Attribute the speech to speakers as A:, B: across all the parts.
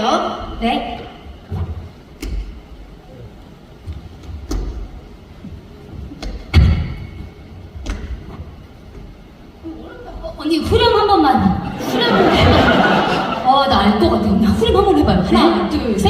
A: 할게요. 네. 어, 언니 후렴 한 번만. 어, 후렴. 어 나 알 것 같아. 후렴 한 번 해봐요. 하나, 둘, 셋.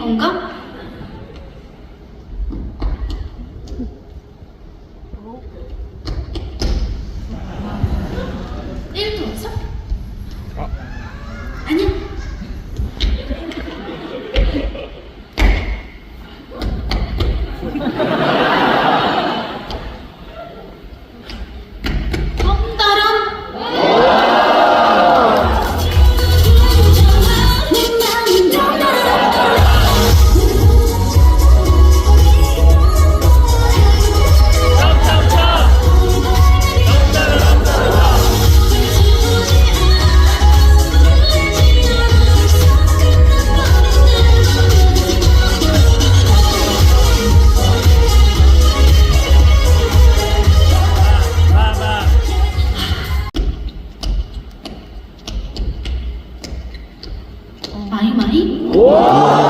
A: 건가? Uou!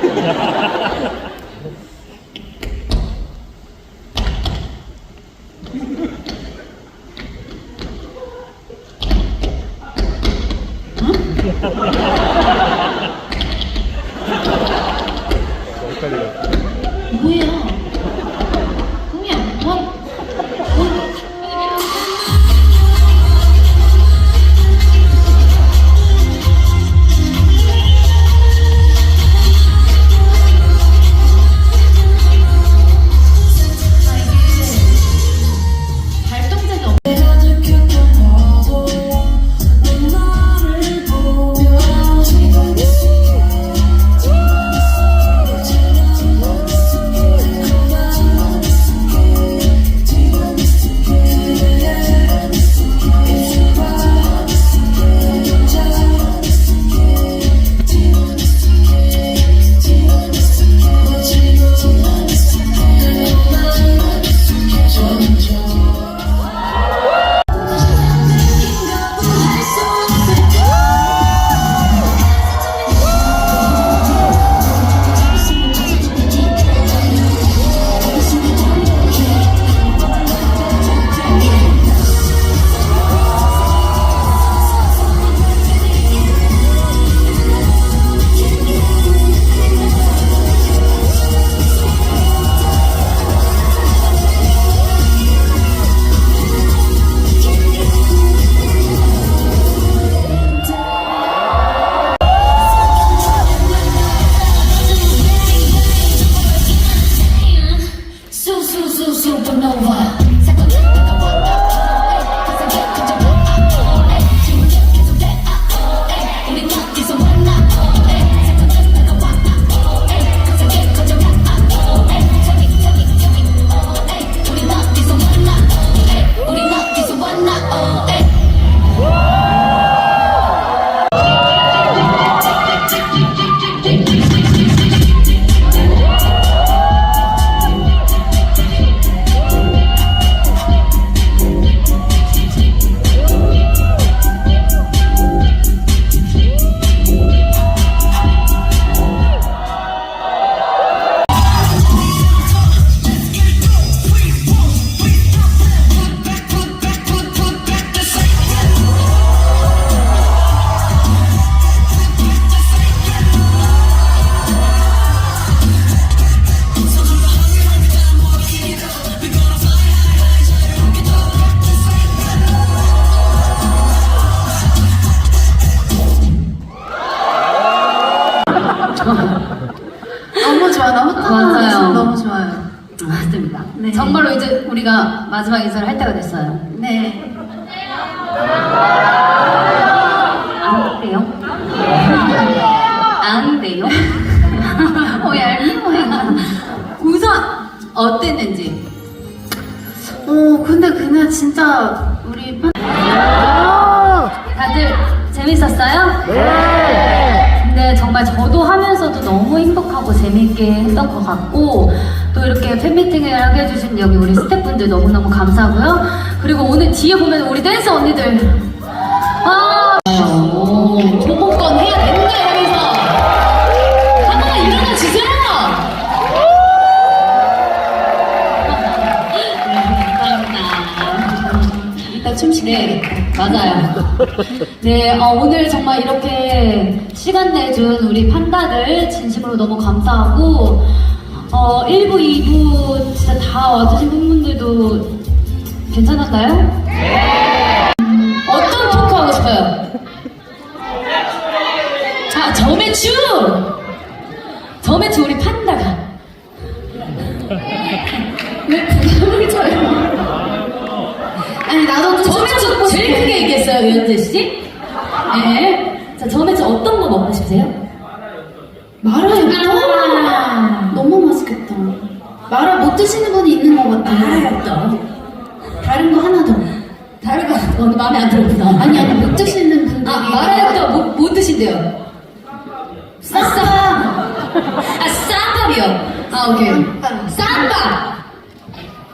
A: 마지막 인사를 할 때가 됐어요.
B: 네.
A: 안 돼요? 안 돼요? 어, 얄미워요. 우선 어땠는지.
B: 어, 근데 그냥 진짜 우리 판...
A: 다들 재밌었어요? 네. 근데 정말 저도 하면서도 너무 행복하고 재밌게 했던 것 같고 또 이렇게 팬미팅을 하게 해주신 여기 우리 스태프분들 너무너무 감사하고요. 그리고 오늘 뒤에 보면 우리 댄서 언니들 아
B: 보복권 해야 된다 이러면서 하나 일어나 주세요. 이따 춤추게.
A: 맞아요. 네, 어, 오늘 정말 이렇게 시간 내준 우리 판다들 진심으로 너무 감사하고, 어, 1부, 2부 진짜 다 와주신 팬분들도 괜찮았나요? 네! 어떤 토크 하고 싶어요? 자, 점액추! 점액추 우리 판다가. 왜 부담을 줘요?
B: 아니 나도 듣고
A: 제일. 크게 얘기했어요, 유현재 씨. 네. 자, 점액추 어떤 거 먹고 싶으세요?
B: 마라였다. 너무 맛있겠다. 마라 못 드시는 분이 있는 것 같아.
A: 마라였다.
B: 다른 거 하나 더.
A: 다른 거 오늘 마음에 안 들었구나.
B: 아니 아니 못 드시는 분들이.
A: 아, 마라였다. 뭐, 뭐 드신대요? 쌈밥. 아, 쌈밥이요. 아, 오케이.
B: 쌈밥.
A: 쌈밥.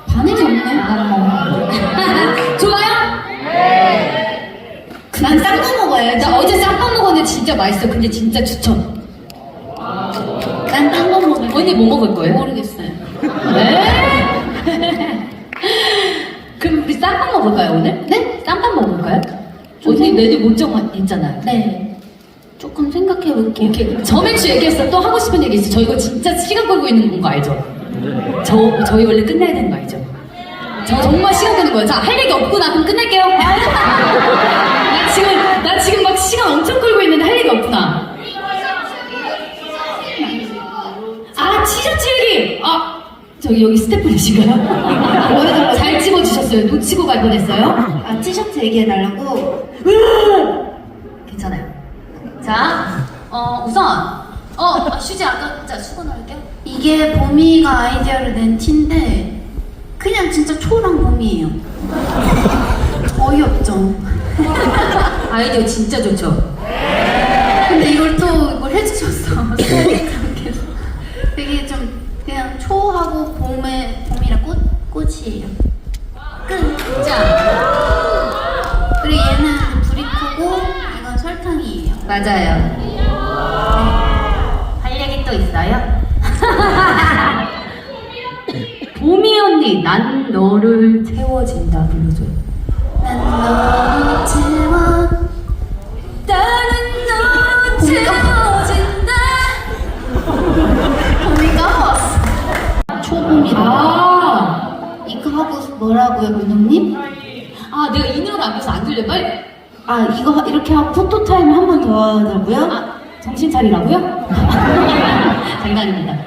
B: 반응이 없네.
A: 좋아요?
B: 난딴거 먹어야지.
A: 나 어제 쌈밥 먹었는데 진짜 맛있어. 근데 진짜 추천.
B: 난 딴거 먹을.
A: 언니 뭐 먹을 거예요?
B: 모르겠어요.
A: 네? 그럼 우리 쌈밥 먹을까요, 오늘?
B: 네?
A: 쌈밥 먹을까요? 언니 메뉴 못 정했잖아요.
B: 네. 조금 생각해 볼게요.
A: 오케이. 저맨추 얘기했어. 또 하고 싶은 얘기 있어. 저 이거 진짜 시간 끌고 있는 거 알죠? 저, 저희 원래 끝내야 되는 거 알죠? 저 정말 시간 끄는 거예요. 자, 할 얘기 없구나. 그럼 끝낼게요. 나 지금, 나 지금 막 시간 엄청 끌고 있는데 할 얘기 없구나. 티셔츠 얘기! 아, 저기 여기 스태프이신가요? 잘 집어주셨어요. 놓치고 갈 뻔했어요.
B: 아 티셔츠 얘기해달라고?
A: 괜찮아요. 자, 어, 우선, 어, 아, 휴지 아까, 자, 수건 할게요.
B: 이게 봄이가 아이디어를 낸 티인데 그냥 진짜 초랑 봄이에요. 어이없죠.
A: 아이디어 진짜 좋죠?
B: 근데 이걸 또 이걸 해주셨어. 소개팅께서 되게 좀 그냥 초하고 봄에 봄이라 꽃 꽃이에요. 끝.
A: 자,
B: 그리고 얘는 불이 크고 이건 설탕이에요.
A: 맞아요. 할 얘기 또 있어요? 봄이 언니, 난 너를 채워진다 불러줘요.
B: 난 너를 채워
A: 나는 너를 채워진다.
B: 봄이 까먹었어. 초봄이라.
A: 아,
B: 이거 하고 뭐라고요, 민호님?
A: 아, 내가 이 노래 앞에서 안 들려, 빨리.
B: 아 이거 하- 이렇게 하고 포토 타임 한 번 더 하자고요?
A: 아, 정신 차리라고요? 장난입니다.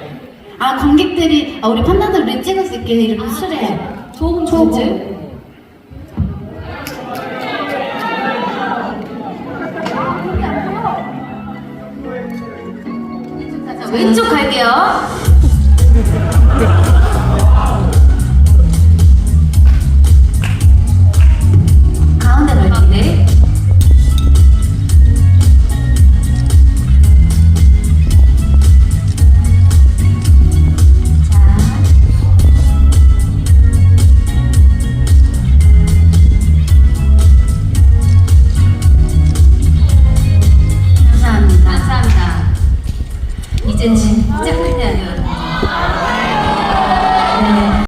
B: 아 관객들이 아, 우리 판다들 우리 찍을 수 있게 이렇게 술에
A: 조금
B: 조금.
A: 좋지? 자, 왼쪽 갈게요.